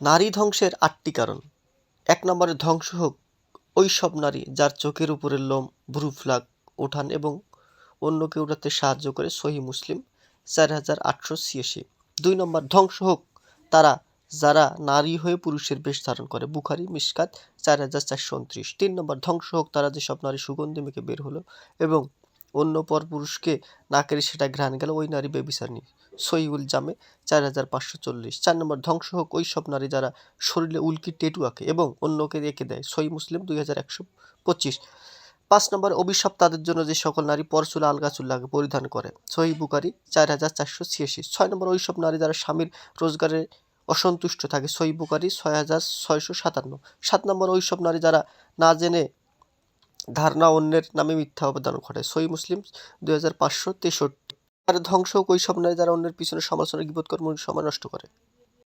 নারী ধ্বংসের আটটি কারণ। এক নম্বরে ধ্বংস হোক ওই সব নারী যার চোখের উপরের লোম, ভ্রু ফ্লাগ ওঠান এবং অন্যকে ওঠাতে সাহায্য করে সহি মুসলিম চার হাজার আটশো ছিয়াশি। দুই নম্বর, ধ্বংস হোক তারা যারা নারী হয়ে পুরুষের বেশ ধারণ করে। বুখারি, মিসকাত চার হাজার চারশো উনত্রিশ। তিন নম্বর, ধ্বংস হোক তারা যেসব নারী সুগন্ধি মেখে বের হলো এবং অন্য পর পুরুষকে নাকের সেটা ঘ্রাণ গেল ওই নারী বেবিচারনি সহিউল জামে চার হাজার পাঁচশো চল্লিশ। চার নম্বর, ধ্বংস হোক ওই সব নারী যারা শরীরে উল্কি টেটু আঁকে এবং অন্যকে রেখে দেয়। সহি মুসলিম দুই হাজার একশো পঁচিশ। পাঁচ নম্বর, অভিশাপ তাদের জন্য যে সকল নারী পরচুলা আলগা চুল্লাকে পরিধান করে। সহি বুকারি চার হাজার চারশো ছিয়াশি। ছয় নম্বর, ওই সব নারী যারা স্বামীর রোজগারে অসন্তুষ্ট থাকে। সহি বুকারি ছয় হাজার ছয়শো সাতান্ন। সাত নম্বর, ওই সব নারী যারা না জেনে ধারণা অন্যের নামে মিথ্যা অবদান ঘটে সই মুসলিম দুই হাজার পাঁচশো তেষট্টি। আর ধ্বংস কৈশব নারী যারা অন্যের পিছনে সমালোচনা বিপদ কর্ম, সময় নষ্ট করে।